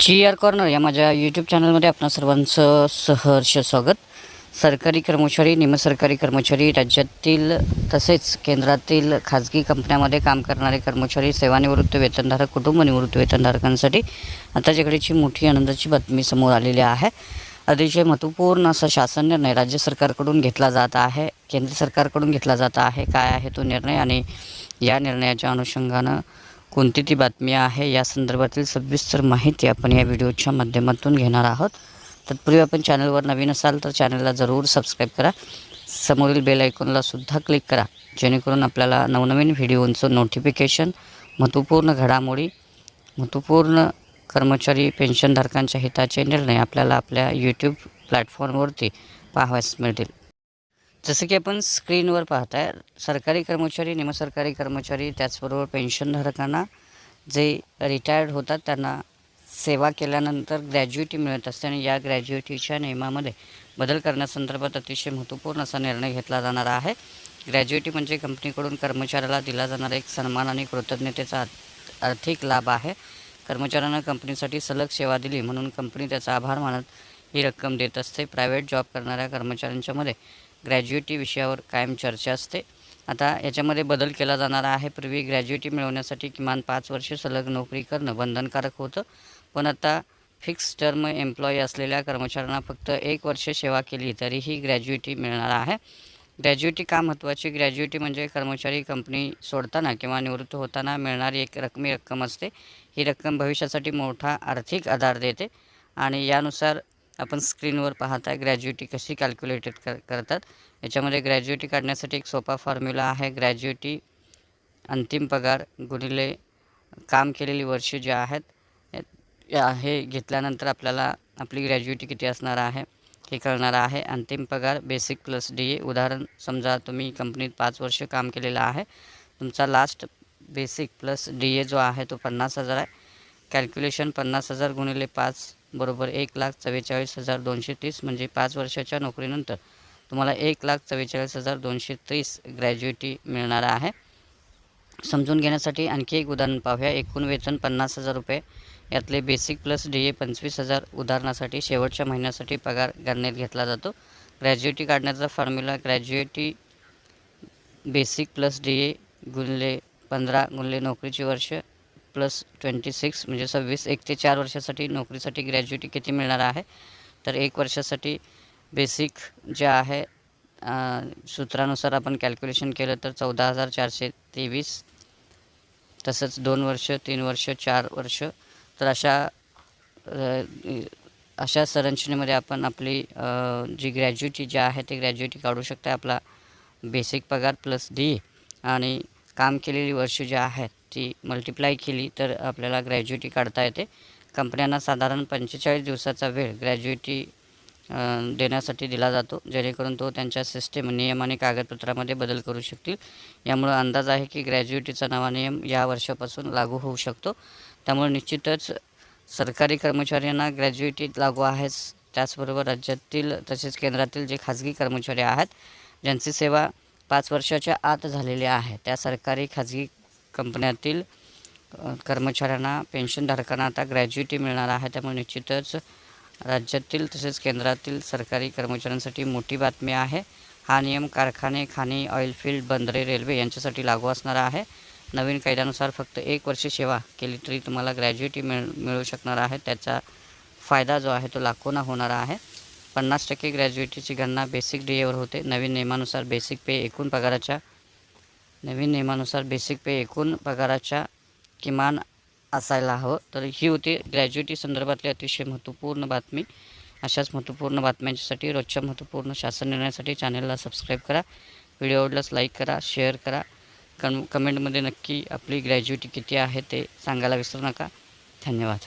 जी R corner या माझ्या YouTube चॅनलमध्ये आपणा सर्वांचं सहर्ष स्वागत. सरकारी कर्मचारी निमसरकारी कर्मचारी राज्यातील तसेच केंद्रातील खाजगी कंपन्यामध्ये काम करणारे कर्मचारी सेवानिवृत्त वेतनधारक कुटुंब निवृत्त वेतनधारकांसाठी आता घडीची मोठी आनंदाची बातमी समोर आलेली आहे. अतिशय महत्त्वपूर्ण असा शासन निर्णय राज्य सरकारकडून घेतला जात आहे. केंद्र सरकारकडून घेतला जात आहे. काय आहे तो निर्णय? आणि या निर्णयाच्या अनुषंगानं कोणती ती बातमी आहे या संदर्भातील सविस्तर माहिती आपण या व्हिडिओच्या माध्यमातून घेणार आहोत. तत्पूर्वी आपण चॅनलवर नवीन असाल तर चॅनलला जरूर सबस्क्राईब करा. समोरील बेल आयकॉनला सुद्धा क्लिक करा जेणेकरून आपल्याला नवनवीन व्हिडिओंचं नोटिफिकेशन महत्त्वपूर्ण घडामोडी महत्त्वपूर्ण कर्मचारी पेन्शनधारकांच्या हिताचे निर्णय आपल्याला आपल्या यूट्यूब प्लॅटफॉर्मवरती पाहावयास मिळतील. जसं की आपण स्क्रीनवर पाहताय सरकारी कर्मचारी निमसरकारी कर्मचारी त्याचबरोबर पेन्शनधारकांना जे रिटायर्ड होतात त्यांना सेवा केल्यानंतर ग्रॅज्युएटी मिळत असते आणि या ग्रॅज्युएटीच्या नियमामध्ये बदल करण्यासंदर्भात अतिशय महत्त्वपूर्ण असा निर्णय घेतला जाणार आहे. ग्रॅज्युएटी म्हणजे कंपनीकडून कर्मचाऱ्याला दिला जाणारा एक सन्मान आणि कृतज्ञतेचा आर्थिक लाभ आहे. कर्मचाऱ्यांना कंपनीसाठी सलग सेवा दिली म्हणून कंपनी त्याचा आभार मानत ही रक्कम देत असते. प्रायव्हेट जॉब करणाऱ्या कर्मचाऱ्यांच्यामध्ये ग्रॅज्युएटी विषयावर कायम चर्चा असते. आता याच्यामध्ये बदल केला जाणार आहे. पूर्वी ग्रॅज्युएटी मिळवण्यासाठी किमान पाच वर्षे सलग नोकरी करणं बंधनकारक होतं. पण आता फिक्स टर्म एम्प्लॉई असलेल्या कर्मचाऱ्यांना फक्त एक वर्ष सेवा केली तरीही ग्रॅज्युएटी मिळणार आहे. ग्रॅज्युएटी का महत्त्वाची? ग्रॅज्युएटी म्हणजे कर्मचारी कंपनी सोडताना किंवा निवृत्त होताना मिळणारी एक रकमी रक्कम असते. ही रक्कम भविष्यासाठी मोठा आर्थिक आधार देते. आणि यानुसार आपण स्क्रीनवर पाहताय. ग्रॅज्युएटी कशी कॅल्क्युलेटेड कर करतात. याच्यामध्ये ग्रॅज्युएटी काढण्यासाठी एक सोपा फॉर्म्युला आहे. ग्रॅज्युएटी अंतिम पगार गुणिले काम केलेली वर्ष जे आहेत हे घेतल्यानंतर आपल्याला आपली ग्रॅज्युएटी किती असणार आहे हे कळणार आहे. अंतिम पगार बेसिक प्लस डी ए उदाहरण समजा तुम्ही कंपनीत पाच वर्ष काम केलेलं आहे. तुमचा last basic plus D A जो आहे तो पन्नास हजार आहे. कॅल्क्युलेशन पन्नास हजार गुणिले पाच बरोबर एक लाख चव्वेचाळीस हजार दोनशे तीस म्हणजे पाच वर्षाच्या नोकरीनंतर तुम्हाला एक लाख चव्वेचाळीस हजार दोनशे तीस ग्रॅज्युएटी मिळणार आहे. समजून घेण्यासाठी आणखी एक उदाहरण पाहूया. एकूण वेतन पन्नास हजार रुपये. यातले बेसिक प्लस डी ए पंचवीस हजार उदाहरणासाठी शेवटच्या महिन्यासाठी पगार गणनेत घेतला जातो. ग्रॅज्युएटी काढण्याचा formula gratuity basic plus D A गुणले पंधरा गुणले नोकरीची वर्ष प्लस ट्वेंटी सिक्स म्हणजे सव्वीस एक ते चार वर्षासाठी नोकरीसाठी ग्रॅज्युएटी किती मिळणार आहे? तर एक वर्षासाठी बेसिक जे आहे सूत्रानुसार आपण कॅल्क्युलेशन केलं तर चौदा हजार चारशे तेवीस तसंच दोन वर्ष तीन वर्ष चार वर्ष. तर अशा अशा संरचनेमध्ये आपण आपली जी ग्रॅज्युएटी जी आहे ती ग्रॅज्युएटी काढू शकता आपला बेसिक पगार प्लस डी आणि काम केलेली वर्ष जे आहेत ती मल्टिप्लाय केली तर आपल्याला ग्रॅज्युएटी काढता येते. कंपन्यांना साधारण पंचेचाळीस दिवसाचा वेळ ग्रॅज्युएटी देण्यासाठी दिला जातो जेणेकरून तो त्यांच्या सिस्टीम नियम आणि कागदपत्रामध्ये बदल करू शकतील. यामुळं अंदाज आहे की ग्रॅज्युएटीचा नवा नियम या वर्षापासून लागू होऊ शकतो. त्यामुळे निश्चितच सरकारी कर्मचाऱ्यांना ग्रॅज्युएटी लागू आहेच. त्याचबरोबर राज्यातील तसेच केंद्रातील जे खाजगी कर्मचारी आहेत ज्यांची सेवा पाच वर्षाच्या आत झालेली आहे त्या सरकारी खाजगी कंपन्यातील कर्मचाऱ्यांना पेन्शनधारकांना आता ग्रॅज्युइटी मिळणार आहे. त्यामुळे निश्चितच राज्यातील तसेच केंद्रातील सरकारी कर्मचाऱ्यांसाठी मोठी बातमी आहे. हा नियम कारखाने खाणी ऑइल फील्ड बंदरे रेल्वे यांच्यासाठी लागू असणार आहे. नवीन कायद्यानुसार फक्त एक वर्ष सेवा केली तरी तुम्हाला ग्रॅज्युएटी मिळ मिळू शकणार आहे. त्याचा फायदा जो आहे तो लाखोंना होणार आहे. पन्नास टक्के ग्रॅज्युएटीची गणना बेसिक डी एवर होते. नवीन नियमानुसार बेसिक पे एकूण पगाराच्या नवीन नियमानुसार बेसिक पे एकूण पगाराच्या किमान असायला हवं. तर ही होती ग्रॅज्युएटी संदर्भातली अतिशय महत्त्वपूर्ण बातमी. अशाच महत्त्वपूर्ण बातम्यांसाठी रोजच्या महत्त्वपूर्ण शासन निर्णयासाठी चॅनलला सबस्क्राईब करा. व्हिडिओ आवडल्यास लाईक करा शेअर करा. कम कमेंटमध्ये नक्की आपली ग्रॅज्युएटी किती आहे ते सांगायला विसरू नका. धन्यवाद.